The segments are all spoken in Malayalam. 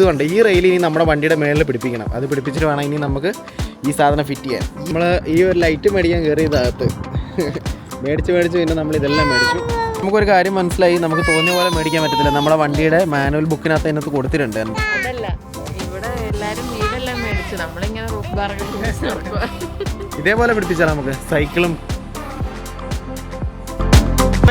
ഇതുണ്ട്. ഈ റെയിൽ ഇനി നമ്മുടെ വണ്ടിയുടെ മേളിൽ പിടിപ്പിക്കണം. അത് പിടിപ്പിച്ചിട്ട് വേണം ഇനി നമുക്ക് ഈ സാധനം ഫിറ്റ് ചെയ്യാൻ. നമ്മൾ ഈ ഒരു ലൈറ്റ് മേടിക്കാൻ കയറിയതകത്ത് മേടിച്ച് മേടിച്ച് പിന്നെ നമ്മൾ ഇതെല്ലാം മേടിച്ചു. നമുക്കൊരു കാര്യം മനസ്സിലായി. നമുക്ക് തോന്നിയ പോലെ മേടിക്കാൻ പറ്റത്തില്ല. നമ്മുടെ വണ്ടിയുടെ മാനുവൽ ബുക്കിനകത്ത് അതിനകത്ത് കൊടുത്തിട്ടുണ്ട്. ഇതേപോലെ പിടിപ്പിച്ചാൽ നമുക്ക്? സൈക്കിളും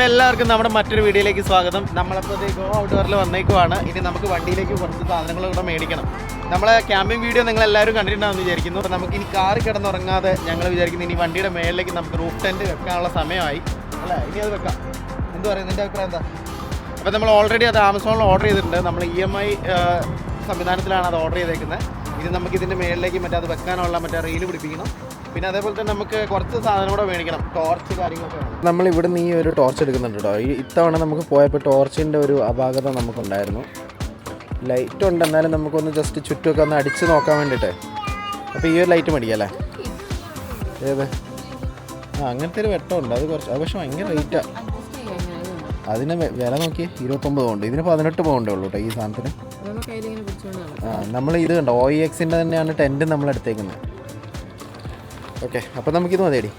അപ്പോൾ എല്ലാവർക്കും നമ്മുടെ മറ്റൊരു വീഡിയോയിലേക്ക് സ്വാഗതം. നമ്മളപ്പോൾ ഗോ ഔട്ട്ഡോറിൽ വന്നേക്കുവാണ്. ഇനി നമുക്ക് വണ്ടിയിലേക്ക് കുറച്ച് സാധനങ്ങൾ കൂടെ മേടിക്കണം. നമ്മളെ ക്യാമ്പിംഗ് വീഡിയോ നിങ്ങൾ എല്ലാവരും കണ്ടിട്ടുണ്ടാവുമെന്ന് വിചാരിക്കുന്നു. അപ്പോൾ നമുക്ക് ഇനി കാറ് കിടന്നുറങ്ങാതെ ഞങ്ങൾ വിചാരിക്കുന്നു ഇനി വണ്ടിയുടെ മേളിലേക്ക് നമുക്ക് റൂഫ് ടെന്റ് വെക്കാനുള്ള സമയമായി. അല്ല? ഇനി അത് വെക്കാം. എന്ത് പറയും നിന്റെ അഭിപ്രായം എന്താ? അപ്പോൾ നമ്മൾ ഓൾറെഡി അത് ആമസോണിൽ ഓർഡർ ചെയ്തിട്ടുണ്ട്. നമ്മൾ ഇ എം ഐ സംവിധാനത്തിലാണ് അത് ഓർഡർ ചെയ്തേക്കുന്നത്. ഇനി നമുക്ക് ഇതിന്റെ മേളിലേക്ക് മറ്റേ അത് വെക്കാനുള്ള മറ്റേ റീൽ പിടിപ്പിക്കണം. പിന്നെ അതേപോലെ തന്നെ നമുക്ക് കുറച്ച് സാധനം കൂടെ മേടിക്കണം. ടോർച്ച് കാര്യങ്ങളൊക്കെ നമ്മൾ ഇവിടുന്ന് ഈ ഒരു ടോർച്ച് എടുക്കുന്നുണ്ട് കേട്ടോ. ഈ ഇത്തവണ നമുക്ക് പോയപ്പോൾ ടോർച്ചിന്റെ ഒരു അപാകത നമുക്കുണ്ടായിരുന്നു. ലൈറ്റ് ഉണ്ട്. എന്നാലും നമുക്കൊന്ന് ജസ്റ്റ് ചുറ്റുമൊക്കെ ഒന്ന് അടിച്ച് നോക്കാൻ വേണ്ടിയിട്ട്. അപ്പോൾ ഈ ഒരു ലൈറ്റ് മേടിക്കാം അല്ലേ ഏത്? ആ അങ്ങനത്തെ ഒരു വെട്ടമുണ്ട് അത് കുറച്ച് അത് പക്ഷെ ഭയങ്കര റേറ്റാണ് അതിന് വില നോക്കി ഇരുപത്തൊമ്പത് പൗണ്ട്. ഇതിന് പതിനെട്ട് പൗണ്ടേ ഉള്ളൂ കേട്ടോ ഈ സാധനത്തിന്. ആ നമ്മൾ ഇത് കണ്ടോ? ഒ എക്സിന്റെ തന്നെയാണ് ടെന്റ് നമ്മൾ എടുത്തേക്കുന്നത്. ഓക്കെ അപ്പോൾ നമുക്കിത് മതിയടി.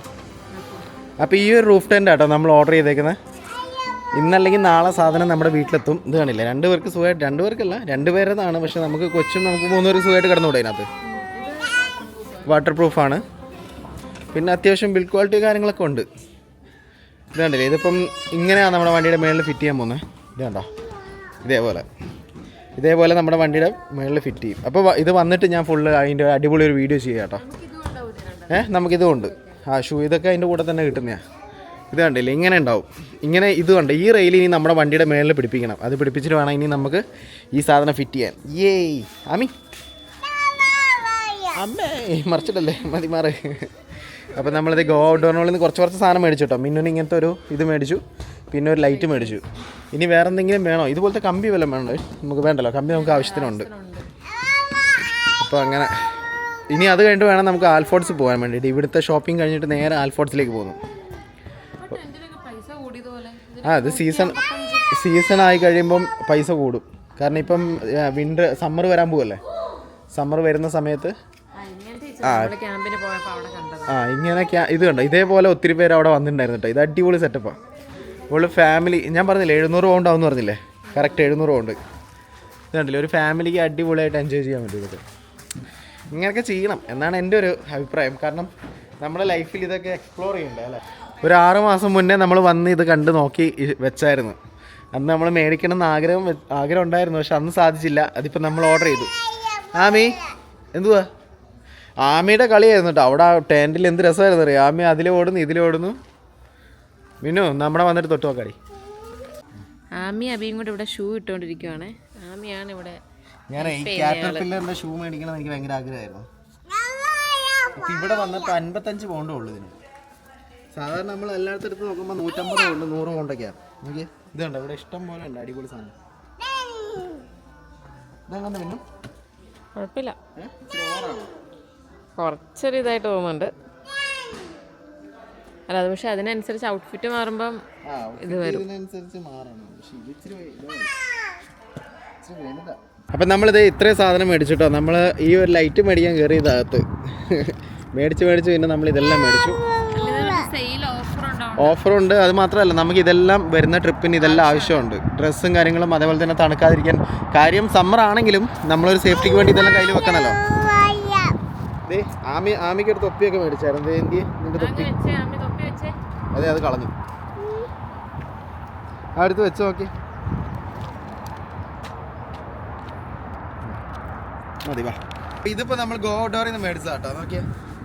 അപ്പോൾ ഈ ഒരു റൂഫ് ടെന്റ് ആട്ടോ നമ്മൾ ഓർഡർ ചെയ്തേക്കുന്നത് ഇന്നല്ലെങ്കിൽ നാളെ സാധനം നമ്മുടെ വീട്ടിലെത്തും. ഇത് കാണില്ല രണ്ട് പേർക്ക് സുഖമായിട്ട് രണ്ട് പേർക്കല്ല രണ്ട് പേരതാണ് പക്ഷെ നമുക്ക് കൊച്ചും നമുക്ക് മൂന്ന് പേർക്ക് സുഖമായിട്ട് കിടന്നുകൂടെ അതിനകത്ത് വാട്ടർ പ്രൂഫാണ് പിന്നെ അത്യാവശ്യം ബിൽഡ് ക്വാളിറ്റി കാര്യങ്ങളൊക്കെ ഉണ്ട്. ഇത് കണ്ടില്ലേ? ഇതിപ്പം ഇങ്ങനെയാണ് നമ്മുടെ വണ്ടിയുടെ മേളിൽ ഫിറ്റ് ചെയ്യാൻ പോകുന്നത് ഇത് കണ്ടോ? ഇതേപോലെ. ഇതേപോലെ നമ്മുടെ വണ്ടിയുടെ മേളിൽ ഫിറ്റ് ചെയ്യും. അപ്പോൾ ഇത് വന്നിട്ട് ഞാൻ ഫുള്ള് അതിന്റെ അടിപൊളി ഒരു വീഡിയോ ചെയ്യാം കേട്ടോ. ഏഹ് നമുക്കിതും ഉണ്ട്. ആ ഷൂ ഇതൊക്കെ അതിന്റെ കൂടെ തന്നെ കിട്ടുന്നതാണ് ഇത് കണ്ടില്ലേ ഇങ്ങനെ ഉണ്ടാവും. ഇങ്ങനെ ഇത് കണ്ട് ഈ റെയിൽ ഇനി നമ്മുടെ വണ്ടിയുടെ മേളിൽ പിടിപ്പിക്കണം. അത് പിടിപ്പിച്ചിട്ട് വേണം ഇനി നമുക്ക് ഈ സാധനം ഫിറ്റ് ചെയ്യാൻ. ഏയ് അമി അമ്മേ മറിച്ചിട്ടല്ലേ? മതി മാറി. അപ്പോൾ നമ്മളിത് ഗോ ഔട്ട്ഡോറിനുള്ളിൽ നിന്ന് കുറച്ച് കുറച്ച് സാധനം മേടിച്ചു കേട്ടോ. മിന്നുന് ഇങ്ങനത്തെ ഒരു ഇത് മേടിച്ചു. പിന്നെ ഒരു ലൈറ്റ് മേടിച്ചു. ഇനി വേറെ എന്തെങ്കിലും വേണോ? ഇതുപോലത്തെ കമ്പി വല്ലതും വേണോ? നമുക്ക് വേണ്ടല്ലോ. കമ്പി നമുക്ക് ആവശ്യത്തിനുണ്ട്. അപ്പോൾ അങ്ങനെ. ഇനി അത് കഴിഞ്ഞിട്ട് വേണം നമുക്ക് ആൽഫോർട്സ് പോകാൻ വേണ്ടിയിട്ട്. ഇവിടുത്തെ ഷോപ്പിംഗ് കഴിഞ്ഞിട്ട് നേരെ ആൽഫോർട്സിലേക്ക് പോകുന്നു. ആ അത് സീസൺ സീസൺ ആയി കഴിയുമ്പം പൈസ കൂടും. കാരണം ഇപ്പം വിന്റർ സമ്മർ വരാൻ പോവല്ലേ? സമ്മർ വരുന്ന സമയത്ത് ആ ആ ഇങ്ങനെ ക്യാ- ഇത് കണ്ടോ? ഇതേപോലെ ഒത്തിരി പേര് അവിടെ വന്നിട്ടുണ്ടായിരുന്നു കേട്ടോ. ഇത് അടിപൊളി സെറ്റപ്പാണ് ഇപ്പോൾ ഫാമിലി ഞാൻ പറഞ്ഞില്ലേ എഴുന്നൂറ് പൗണ്ട് ആവും പറഞ്ഞില്ലേ? കറക്റ്റ് എഴുന്നൂറ് പൗണ്ട് ഇത് കണ്ടില്ലേ? ഒരു ഫാമിലിക്ക് അടിപൊളിയായിട്ട് എൻജോയ് ചെയ്യാൻ പറ്റും ഇതൊക്കെ. ഇങ്ങനെയൊക്കെ ചെയ്യണം എന്നാണ് എന്റെ ഒരു അഭിപ്രായം. കാരണം നമ്മുടെ ലൈഫിൽ ഇതൊക്കെ എക്സ്പ്ലോർ ചെയ്യണ്ടേ അല്ലേ? ഒരു ആറ് മാസം മുന്നേ നമ്മൾ വന്ന് ഇത് കണ്ട് നോക്കി വെച്ചായിരുന്നു. അന്ന് നമ്മൾ മേടിക്കണം എന്ന് ആഗ്രഹം ആഗ്രഹം ഉണ്ടായിരുന്നു പക്ഷെ അന്ന് സാധിച്ചില്ല. അതിപ്പോൾ നമ്മൾ ഓർഡർ ചെയ്തു. ആമി എന്തുവാ? ആമിയുടെ കളിയായിരുന്നു കേട്ടോ അവിടെ ടെന്റിൽ എന്ത് രസമായിരുന്നു അറിയാം? ആമി ഇതിൽ ഓടുന്നു. മിനു നമ്മുടെ വന്നിട്ട് തൊട്ട് നോക്കാടി ആമി അബിയും കൂടെ ഇവിടെ ഷൂ ഇട്ടുകൊണ്ടിരിക്കുവാണ്. ആമിയാണ് ഇവിടെ ഞാൻ ഈ ക്യാറ്റർ പില്ലറിന്റെ ഷൂ മേടിക്കണം എനിക്ക് ഭയങ്കര ആഗ്രഹമായിരുന്നു. ഇവിടെ വന്നപ്പോൾ അൻപത്തഞ്ച് പൗണ്ടേ ഉള്ളൂ ഇതിന്. സാധാരണ നമ്മൾ എല്ലായിടത്തും എടുത്ത് നോക്കുമ്പോൾ നൂറ്റമ്പത് പൗണ്ട് നൂറ് പൗണ്ടൊക്കെയാണ് നോക്കിയേ. ഇത് കണ്ടോ ഇവിടെ ഇഷ്ടം പോലെ ഉണ്ട് അടിപൊളി സാധനം. ഇതെങ്ങനെ പിന്നെ കുഴപ്പമില്ല. കുറച്ചൊരു ഇതായിട്ട് തോന്നുന്നുണ്ട്. അല്ല അത് പക്ഷെ അതിനനുസരിച്ച് ഔട്ട്ഫിറ്റ് മാറുമ്പം വരും. ഇതിനനുസരിച്ച് മാറണം. പക്ഷേ ഇത് ഇച്ചിരി വേ- ഇതാണ്. ഇച്ചിരി വലുതാ. അപ്പം നമ്മളിത് ഇത്രയും സാധനം മേടിച്ചിട്ടോ. നമ്മൾ ഈ ഒരു ലൈറ്റ് മേടിക്കാൻ കയറിയതകത്ത് മേടിച്ച് മേടിച്ച് പിന്നെ നമ്മൾ ഇതെല്ലാം മേടിച്ചു. സെയിൽ ഓഫർ ഉണ്ടാവും ഓഫറുണ്ട്. അത് മാത്രമല്ല നമുക്ക് ഇതെല്ലാം വരുന്ന ട്രിപ്പിന് ഇതെല്ലാം ആവശ്യമുണ്ട്. ഡ്രസ്സും കാര്യങ്ങളും അതേപോലെ തന്നെ തണുക്കാതിരിക്കാൻ. കാര്യം സമ്മർ ആണെങ്കിലും നമ്മളൊരു സേഫ്റ്റിക്ക് വേണ്ടി ഇതെല്ലാം കയ്യിൽ വെക്കണല്ലോ. ദേ ആമി ആമിക്ക് ഒരു തൊപ്പിയൊക്കെ മേടിച്ചായിരുന്നു. എന്തി നിന്റെ തൊപ്പി. വെച്ചേ ആമി തൊപ്പി വെച്ചേ. അതെ അത് കളഞ്ഞു. ആ അടുത്ത് വെച്ച് നോക്കി. മതി വാ. ഇതിപ്പോ നമ്മൾ ഗോ ഔട്ട്ഡോറിൽ നിന്ന് മേടിച്ചതാ കേട്ടോ. നോക്കിയേ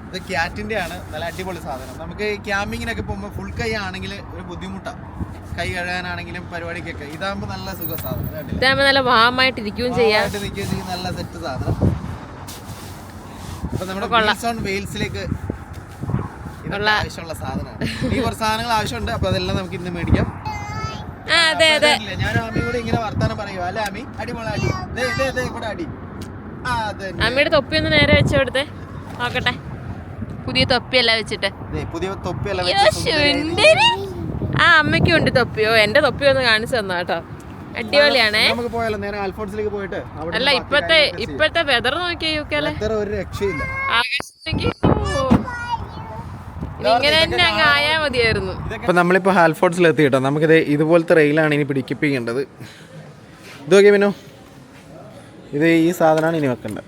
ഇത് ക്യാറ്റിന്റെ ആണ് നല്ല അടിപൊളി സാധനം. നമുക്ക് ക്യാമ്പിങ്ങിനൊക്കെ പോകുമ്പോൾ ഫുൾ കൈ ആണെങ്കിൽ ഒരു ബുദ്ധിമുട്ടാണ് കൈ കഴുകാനാണെങ്കിലും പരിപാടിക്കൊക്കെ. ഇതാകുമ്പോൾ നല്ല സുഖ സാധനം കണ്ടില്ലേ? ഇതാകുമ്പോൾ നല്ല വാമായിട്ട് ഇരിക്കുകയും ചെയ്യാം. നിൽക്കുകയും ചെയ്യും. നല്ല സെറ്റ് സാധനം. അപ്പൊ നമ്മുടെ on വെയിൽസിലേക്ക് ആവശ്യമുള്ള സാധനമാണ്. ഈ കുറച്ച് സാധനങ്ങൾ ആവശ്യമുണ്ട്. അപ്പൊ അതെല്ലാം നമുക്ക് ഇന്ന് മേടിക്കാം. ആ അതെ അതെ. ഞാൻ ആമി കൂടെ ഇങ്ങനെ വർത്താനം പറയുക അല്ലേ ആമി? അടിപൊളി അടി. ദേ, ദേ, ദേ, ഇവിടെ അടി. അമ്മയുടെ തൊപ്പി ഒന്ന് നേരെ വെച്ചോടുത്ത് നോക്കട്ടെ. പുതിയ തൊപ്പിയല്ല വെച്ചിട്ട്. പുതിയ തൊപ്പിയെല്ലാം ആ അമ്മയ്ക്കും ഉണ്ട് തൊപ്പിയോ എന്റെ തൊപ്പി ഒന്ന് കാണിച്ചു തന്നാ കേട്ടോ. അടിപൊളിയാണേ. നമുക്ക് പോയാലോ നേരെ പോയിട്ട് അവിടെ അല്ല ഇപ്പത്തെ ഇപ്പത്തെ വെതർ നോക്കിയ യു കെ ഒരു രക്ഷയില്ല. ആകാശത്തേക്ക്. ഓ. ഇനി ഇങ്ങനെ തന്നെ അങ്ങ് ആയാ മതിയായിരുന്നു. ഇപ്പൊ നമ്മളിപ്പോ ഹാൽഫോർട്സിൽ എത്തി കേട്ടോ. നമുക്കിത് ഇതുപോലത്തെ റെയിലാണ് ഇനി പിടിക്കിപ്പിക്കേണ്ടത്. ഇത് നോക്കിയ മിനു ഇത് ഈ സാധനമാണ് ഇനി വെക്കേണ്ടത്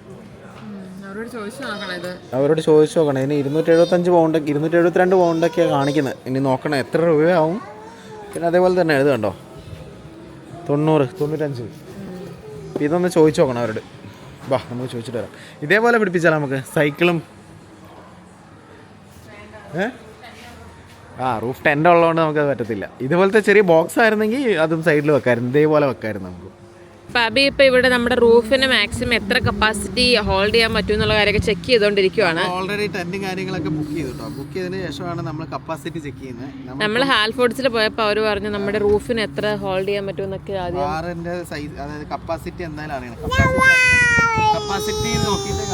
അവരോട് ചോദിച്ചു നോക്കണം ഇനി ഇരുന്നൂറ്റി എഴുപത്തഞ്ച് പൗണ്ട് ഇരുന്നൂറ്റി എഴുപത്തിരണ്ട് പൗണ്ടൊക്കെയാണ് കാണിക്കുന്നത് ഇനി നോക്കണം എത്ര രൂപയാവും. പിന്നെ അതേപോലെ തന്നെ എഴുത് കണ്ടോ? തൊണ്ണൂറ് തൊണ്ണൂറ്റഞ്ച്. ഇതൊന്ന് ചോദിച്ചു നോക്കണം അവരോട്. വാ നമുക്ക് ചോദിച്ചിട്ട് വരാം. ഇതേപോലെ പിടിപ്പിച്ചാൽ നമുക്ക്? സൈക്കിളും. ഏ? ആ റൂഫ് ടെന്റ് ഉള്ളതുകൊണ്ട് നമുക്കത് പറ്റത്തില്ല. ഇതുപോലത്തെ ചെറിയ ബോക്സ് ആയിരുന്നെങ്കിൽ അതും സൈഡിൽ വെക്കായിരുന്നു ഇതേപോലെ വെക്കായിരുന്നു നമുക്ക്. അബി ഇപ്പൊ ഇവിടെ നമ്മുടെ റൂഫിന് മാക്സിമം എത്ര കപ്പാസിറ്റി ഹോൾഡ് ചെയ്യാൻ പറ്റും എന്നുള്ള കാര്യമൊക്കെ ചെക്ക് ചെയ്തുകൊണ്ടിരിക്കുവാണ്. ഓൾറെഡി ടെന്റും കാര്യങ്ങളൊക്കെ ബുക്ക് ചെയ്തിട്ടോ ബുക്ക് ചെയ്തതിന് ശേഷമാണ് നമ്മൾ കപ്പാസിറ്റി ചെക്ക് ചെയ്യുന്നത്. നമ്മൾ ഹാൽഫോർഡ്സിൽ പോയപ്പോൾ അവർ പറഞ്ഞു നമ്മുടെ റൂഫിന് എത്ര ഹോൾഡ് ചെയ്യാൻ പറ്റും എന്നൊക്കെ ആദ്യം. ബാറിന്റെ സൈസ് അതായത് കപ്പാസിറ്റി എന്തായാലും അറിയണം. കപ്പാസിറ്റി നോക്കിയിട്ട്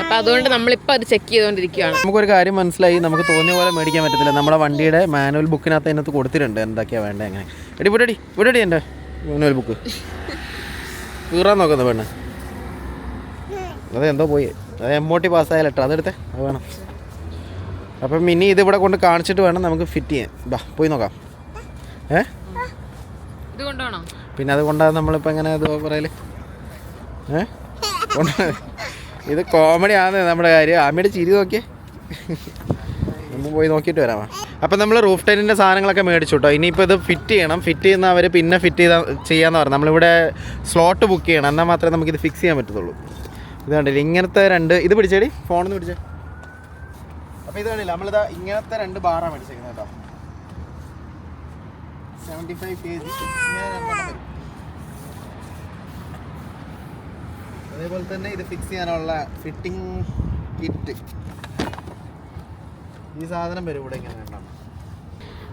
അപ്പൊ അതുകൊണ്ട് നമ്മളിപ്പോ അത് ചെക്ക് ചെയ്തുകൊണ്ടിരിക്കുകയാണ് നമുക്കൊരു കാര്യം മനസ്സിലായി. നമുക്ക് തോന്നിയ പോലെ മേടിക്കാൻ പറ്റത്തില്ല. നമ്മുടെ വണ്ടിയുടെ മാനുവൽ ബുക്കിനകത്ത് അതിനകത്ത് കൊടുത്തിട്ടുണ്ട്. എന്തൊക്കെയാ വേണ്ടത് എങ്ങനെ? എടി വിടടി വിടടി എന്റെ മാനുവൽ ബുക്ക് കീറാൻ നോക്കുന്ന പെണ്ണ്? അതെന്തോ എന്തോ പോയി. അത് എം ഒ ടി പാസ്സായ ലെറ്റർ അതെടുത്തെ. അത് വേണം. അപ്പം ഇനി ഇതിവിടെ കൊണ്ട് കാണിച്ചിട്ട് വേണം നമുക്ക് ഫിറ്റ് ചെയ്യാൻ. ബാ പോയി നോക്കാം. ഏ? പിന്നെ അത് അതുകൊണ്ടാണ് നമ്മളിപ്പോൾ എങ്ങനെ ഇത് പറയൽ? ഏ? കൊണ്ട് ഇത് കോമഡി ആണ് നമ്മുടെ കാര്യം. ആമിയുടെ ചിരി നോക്കിയേ. നമ്മൾ പോയി നോക്കിയിട്ട് വരാം അപ്പം നമ്മൾ റൂഫ് ടൈലിന്റെ സാധനങ്ങളൊക്കെ മേടിച്ചു കേട്ടോ ഇനിയിപ്പോൾ ഇത് ഫിറ്റ് ചെയ്യണം. ഫിറ്റ് ചെയ്യുന്ന അവർ പിന്നെ ഫിറ്റ് ചെയ്താൽ ചെയ്യാമെന്ന് പറഞ്ഞു. നമ്മളിവിടെ സ്ലോട്ട് ബുക്ക് ചെയ്യണം. എന്നാൽ മാത്രമേ നമുക്കിത് ഫിക്സ് ചെയ്യാൻ പറ്റത്തുള്ളൂ. ഇത് കണ്ടില്ല ഇങ്ങനത്തെ രണ്ട് ഇത് പിടിച്ചേടി ഫോണിൽ നിന്ന് പിടിച്ചേ. അപ്പോൾ ഇത് കണ്ടില്ല നമ്മളിതാ ഇങ്ങനത്തെ രണ്ട് ബാറാണ് മേടിച്ചേക്കുന്നത് കേട്ടോ. അതേപോലെ തന്നെ ഇത് ഫിക്സ് ചെയ്യാനുള്ള ഫിറ്റിംഗ് കിറ്റ് ഈ സാധനം വരും ഇവിടെ ഇങ്ങനെ രണ്ടെണ്ണം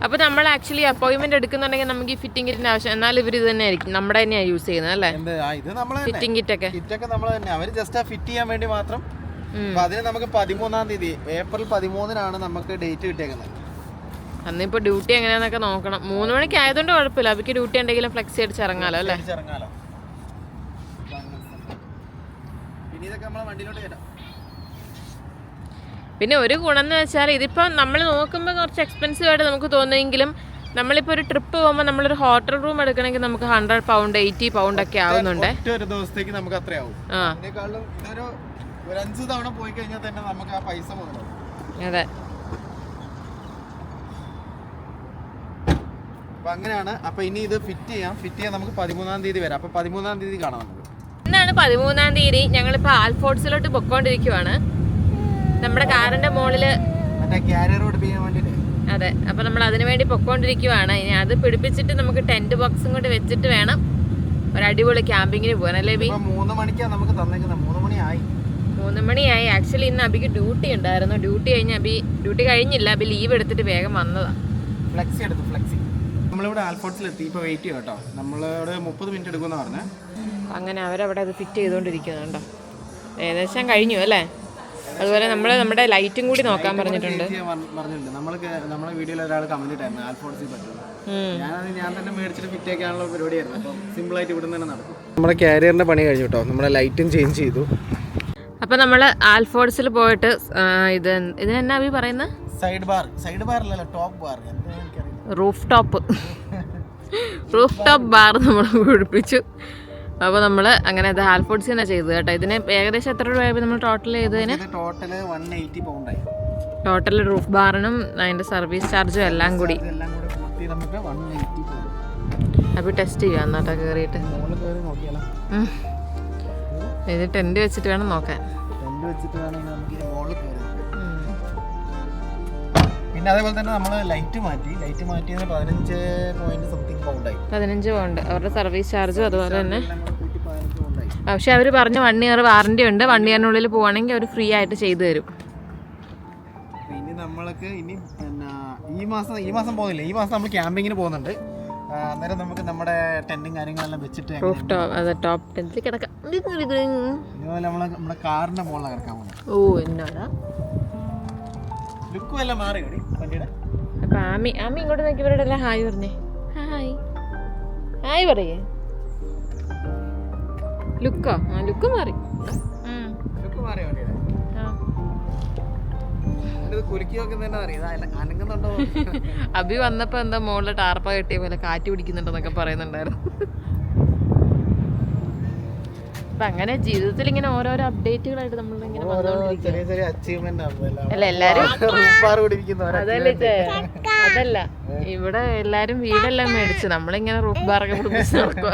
അപ്പൊ നമ്മൾ ആക്ച്വലി അപ്പോയിന്റ്മെന്റ് എടുക്കുന്നുണ്ടെങ്കിൽ നമുക്ക് ഈ ഫിറ്റിംഗ് കിറ്റിന്റെ ആവശ്യം എന്നാൽ ഇവർ ഇത് തന്നെ ആയിരിക്കും നമ്മുടെ തന്നെയാണ് യൂസ് ചെയ്യുന്നത് അല്ലേ? എന്ത്? ആ ഇത് നമ്മളെ ഫിറ്റിംഗ് കിറ്റ് ഒക്കെ. കിറ്റൊക്കെ നമ്മൾ തന്നെ. അവർ ജസ്റ്റ് ആ ഫിറ്റ് ചെയ്യാൻ വേണ്ടി മാത്രം. അപ്പൊ അതിന് നമുക്ക് പതിമൂന്നാം തീയതി ഏപ്രിൽ പതിമൂന്നിനാണ് നമുക്ക് ഡേറ്റ് കിട്ടിയേക്കുന്നത്. അന്നിപ്പോ ഡ്യൂട്ടി എങ്ങനെയാന്നൊക്കെ നോക്കണം. മൂന്ന് മണിക്ക് ആയതുകൊണ്ട് കുഴപ്പമില്ല. അവർക്ക് ഡ്യൂട്ടി ഉണ്ടെങ്കിലും ഫ്ലെക്സി അടിച്ച് ഇറങ്ങാലോ അല്ലേ? ഇറങ്ങാലോ ഇനി ഇതൊക്കെ നമ്മളെ വണ്ടിയിലോട്ട് കയറ്റാം. പിന്നെ ഒരു ഗുണം എന്ന് വെച്ചാൽ ഇതിപ്പോൾ നമ്മൾ നോക്കുമ്പോൾ കുറച്ച് എക്സ്പെൻസീവ് ആയിട്ട് നമുക്ക് തോന്നുമെങ്കിലും നമ്മളിപ്പോൾ ഒരു ട്രിപ്പ് പോകുമ്പോൾ നമ്മളൊരു ഹോട്ടൽ റൂം എടുക്കണമെങ്കിൽ നമുക്ക് ഹൺഡ്രഡ് പൗണ്ട് എയ്റ്റി പൗണ്ട് ഒക്കെ ആവുന്നുണ്ട്. ഒരു ദിവസത്തേക്ക് നമുക്ക് അത്രയാവും അഞ്ച് തവണ പോയി കഴിഞ്ഞാൽ തന്നെ നമുക്ക് ആ പൈസ അതെ. അപ്പൊ അങ്ങനെയാണ്. അപ്പൊ ഇനി ഇത് ഫിറ്റ് ചെയ്യാം. ഫിറ്റ് ചെയ്യാൻ നമുക്ക് പതിമൂന്നാം തീയതി വരാം. അപ്പൊ പതിമൂന്നാം തീയതി കാണാം നമുക്ക്. ഇന്നാണ് പതിമൂന്നാം തീയതി. ഞങ്ങളിപ്പോൾ ആൽഫോർട്സിലോട്ട് പൊക്കോണ്ടിരിക്കുവാണ് നമ്മുടെ കാറിന്റെ മുകളിൽ അതെ അപ്പൊ നമ്മൾ അതിനു വേണ്ടി പൊക്കോണ്ടിരിക്കുവാണ്. ഇനി അത് പിടിപ്പിച്ചിട്ട് നമുക്ക് ടെന്റ് ബോക്സും കൊണ്ട് വെച്ചിട്ട് വേണം ഒരു അടിപൊളി ക്യാമ്പിങ്ങിന് പോകാൻ അല്ലേ ബി? മൂന്ന് മണിക്കാണ് നമുക്ക് തന്നേക്കുന്നത് മൂന്ന് മണിയായി മൂന്ന് മണിയായി. ആക്ച്വലി ഇന്ന് അബിക്ക് ഡ്യൂട്ടി ഉണ്ടായിരുന്നു. ഡ്യൂട്ടി കഴിഞ്ഞ അബി ഡ്യൂട്ടി കഴിഞ്ഞില്ല. അബി ലീവ് എടുത്തിട്ട് വേഗം വന്നതാ. ഫ്ലെക്സി എടുത്തു ഫ്ലെക്സി നമ്മളിവിടെ ആൽഫോർട്സിൽ എത്തി ഇപ്പോൾ വെയിറ്റ് ചെയ്യാം കേട്ടോ. നമ്മളോട് മുപ്പത് മിനിറ്റ് എടുക്കുമെന്ന് പറഞ്ഞേ. അങ്ങനെ അവരവിടെ അത് ഫിറ്റ് ചെയ്തുകൊണ്ടിരിക്കുന്നുണ്ടോ ഏകദേശം കഴിഞ്ഞു അല്ലേ? അതുപോലെ നമ്മൾ നമ്മുടെ ലൈറ്റും കൂടി നോക്കാൻ പറഞ്ഞിട്ടുണ്ട്. പറഞ്ഞിട്ടുണ്ട്. നമ്മൾ നമ്മുടെ വീഡിയോയിൽ ഒരാൾ കമന്റ് ഇട്ടായിരുന്നു. ആൽഫോർട്സിൽ പറ്റും. ഉം. ഞാനത് ഞാൻ തന്നെ മേടിച്ചിട്ട് ഫിറ്റ് ആക്കാനുള്ള പരിപാടിയായിരുന്നു. അപ്പം സിമ്പിൾ ആയിട്ട് ഇവിടെ തന്നെ നടക്കും. നമ്മുടെ കാരിയറിന്റെ പണി കഴിഞ്ഞു കേട്ടോ നമ്മുടെ ലൈറ്റും ചേഞ്ച് ചെയ്തു. അപ്പോൾ നമ്മൾ ആൽഫോർഡ്സിൽ പോയിട്ട് ഇത് ഇത് ഇതിനെന്നാ അഭി പറയുന്നത് സൈഡ് ബാർ സൈഡ് ബാർ അല്ലല്ലോ top bar roof top roof top bar നമ്മൾ പിടിപ്പിച്ചു. അപ്പോൾ നമ്മൾ അങ്ങനെ അത് ഫുഡ്സ് തന്നെ ചെയ്തത് കേട്ടോ. ഇതിന് ഏകദേശം എത്ര രൂപയായി നമ്മൾ ടോട്ടൽ ചെയ്തതിന്? ഇത് ടോട്ടൽ വൺ എയ്റ്റി പൗണ്ടായി ടോട്ടൽ റൂഫ് ബാറിനും അതിന്റെ സർവീസ് ചാർജും എല്ലാം കൂടി. അപ്പോൾ ടെസ്റ്റ് ചെയ്യാം എന്നാട്ടോ കയറിയിട്ട് ഉം. ഇത് ടെന്റ് വെച്ചിട്ട് വേണം നോക്കാൻ. ടെന്റ് വെച്ചിട്ട് വേണമെങ്കിൽ നമുക്ക് പിന്നെ അതേപോലെ തന്നെ നമ്മൾ ലൈറ്റ് മാറ്റി ലൈറ്റ് മാറ്റിയത് പതിനഞ്ച് പോയിന്റ് സംതിങ് പൗണ്ടായി പതിനഞ്ച് പൗണ്ട് അവരുടെ സർവീസ് ചാർജും അതുപോലെ തന്നെ. പക്ഷെ അവർ പറഞ്ഞു വൺ ഇയർ വാറണ്ടി ഉണ്ട്. വൺ ഇയറിനുള്ളിൽ പോവാണെങ്കിൽ അവർ ഫ്രീ ആയിട്ട് ചെയ്തു തരും. ഇനി നമ്മൾക്ക് ഇനി പിന്നെ ഈ മാസം ഈ മാസം പോകുന്നില്ല. ഈ മാസം നമ്മൾ ക്യാമ്പിങ്ങിന് പോകുന്നുണ്ട്. അന്നേരം നമുക്ക് നമ്മുടെ ടെന്റും കാര്യങ്ങളെല്ലാം വെച്ചിട്ട് റൂഫ് ടോപ്പ് അതെ ടോപ്പ് ടെന്റിൽ കിടക്കാം. ഇതുപോലെ നമ്മൾ നമ്മുടെ കാറിന്റെ മുകളിൽ കിടക്കാൻ പോകുന്നത്. ഓ എന്നാടാ. ലുക്കും എല്ലാം മാറി അപ്പൊ ആമി ആമി ഇങ്ങോട്ട് നോക്കി ഇവരുടെ എല്ലാം ഹായ് പറഞ്ഞേ. ഹായ്. ഹായ് പറയേ. ലുക്കോ? ആ ലുക്ക് മാറി. അഭി വന്നപ്പോ എന്താ മോളിൽ ടാർപ്പ കെട്ടിയ പോലെ കാറ്റ് പിടിക്കുന്നുണ്ടെന്നൊക്കെ പറയുന്നുണ്ടായിരുന്നു. അപ്പൊ അങ്ങനെ ജീവിതത്തിൽ ഇങ്ങനെ ഓരോരോ അപ്ഡേറ്റുകളായിട്ട് നമ്മൾ ഇങ്ങനെ അല്ല എല്ലാരും അതല്ല ഇവിടെ എല്ലാരും വീടെല്ലാം മേടിച്ച്. നമ്മളിങ്ങനെ റൂഫ് ബാറൊക്കെ പിടിപ്പിച്ച് നടക്കുക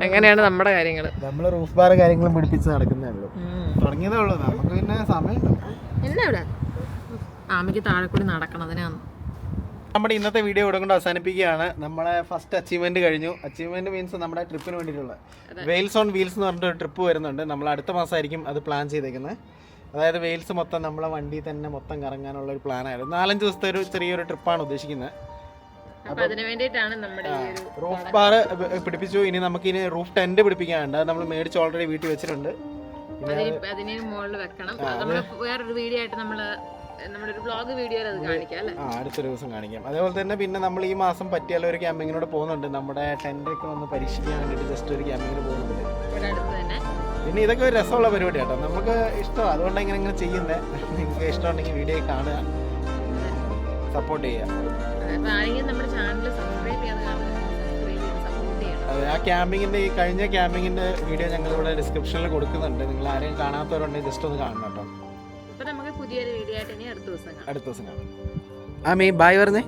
അങ്ങനെയാണ് നമ്മുടെ കാര്യങ്ങൾ നമ്മൾ റൂഫ് ബാർ കാര്യങ്ങളും പിടിപ്പിച്ച് നടക്കുന്നേ ഉള്ളൂ. തുടങ്ങിയതേ ഉള്ളൂ. നമുക്ക് പിന്നെ സമയം എന്നാ ഇവിടെ? ആമയ്ക്ക് താഴെ കൂടി നടക്കണം അതിനാണ് നമ്മുടെ ഇന്നത്തെ വീഡിയോ ഇവിടെ കൊണ്ട് അവസാനിപ്പിക്കുകയാണ്. നമ്മളെ ഫസ്റ്റ് അച്ചീവ്മെന്റ് കഴിഞ്ഞു. അച്ചീവ്മെന്റ് മീൻസ് നമ്മുടെ ട്രിപ്പിന് വേണ്ടിയിട്ടുള്ള വെയിൽസ് ഓൺ വീൽസ് എന്ന് പറഞ്ഞിട്ട് ട്രിപ്പ് വരുന്നുണ്ട്. നമ്മൾ അടുത്ത മാസമായിരിക്കും അത് പ്ലാൻ ചെയ്തേക്കുന്നത്. അതായത് വെയിൽസ് മൊത്തം നമ്മളെ വണ്ടി തന്നെ മൊത്തം കറങ്ങാനുള്ള ഒരു പ്ലാൻ ആയിരുന്നു. നാലഞ്ച് ദിവസത്തെ ഒരു ചെറിയൊരു ട്രിപ്പാണ് ഉദ്ദേശിക്കുന്നത്. റൂഫ് ബാർ പിടിപ്പിച്ചു. ഇനി നമുക്ക് ഇനി റൂഫ് ടെന്റ് പിടിപ്പിക്കാനുണ്ട്. അത് നമ്മൾ മേടിച്ച് ഓൾറെഡി വീട്ടിൽ വെച്ചിട്ടുണ്ട്. അതിന് അതിന് മുകളിൽ വെക്കണം. നമ്മൾ വേറൊരു വീഡിയോ ആയിട്ട് നമ്മൾ നമ്മുടെ ഒരു ബ്ലോഗ് വീഡിയോയിൽ അത് കാണിക്കാം അല്ലേ? ആ അടുത്തൊരു ദിവസം കാണിക്കാം. അതേപോലെ തന്നെ പിന്നെ നമ്മൾ ഈ മാസം പറ്റിയാലും ഒരു ക്യാമ്പിങ്ങിനോട് പോകുന്നുണ്ട്. നമ്മുടെ ടെന്റ് ഒക്കെ ഒന്ന് പരീക്ഷിക്കാൻ വേണ്ടിയിട്ട് ജസ്റ്റ് ഒരു ക്യാമ്പിങ്ങിന് പോകുന്നുണ്ട്. ഇവിടെ അടുത്ത് തന്നെ. പിന്നെ ഇതൊക്കെ ഒരു രസമുള്ള പരിപാടി കേട്ടോ. നമുക്ക് ഇഷ്ടമാണ് അതുകൊണ്ട് ഇങ്ങനെ ഇങ്ങനെ ചെയ്യുന്നേ. നിങ്ങൾക്ക് ഇഷ്ടമുണ്ടെങ്കിൽ വീഡിയോ കാണുക. സപ്പോർട്ട് ചെയ്യുക. അതെ ആ ക്യാമ്പിങ്ങിന്റെ ഈ കഴിഞ്ഞ ക്യാമ്പിങ്ങിന്റെ വീഡിയോ ഞങ്ങളിവിടെ ഡിസ്ക്രിപ്ഷനിൽ കൊടുക്കുന്നുണ്ട്. നിങ്ങൾ ആരെയും കാണാത്തവരുണ്ടെങ്കിൽ ജസ്റ്റ് ഒന്ന് കാണണം കേട്ടോ. അപ്പൊ നമുക്ക് പുതിയൊരു വീഡിയോ ആയിട്ട് ഇനി അടുത്ത ദിവസം അടുത്ത ദിവസം കാണാം. ആ മീ ബായ് പറഞ്ഞേ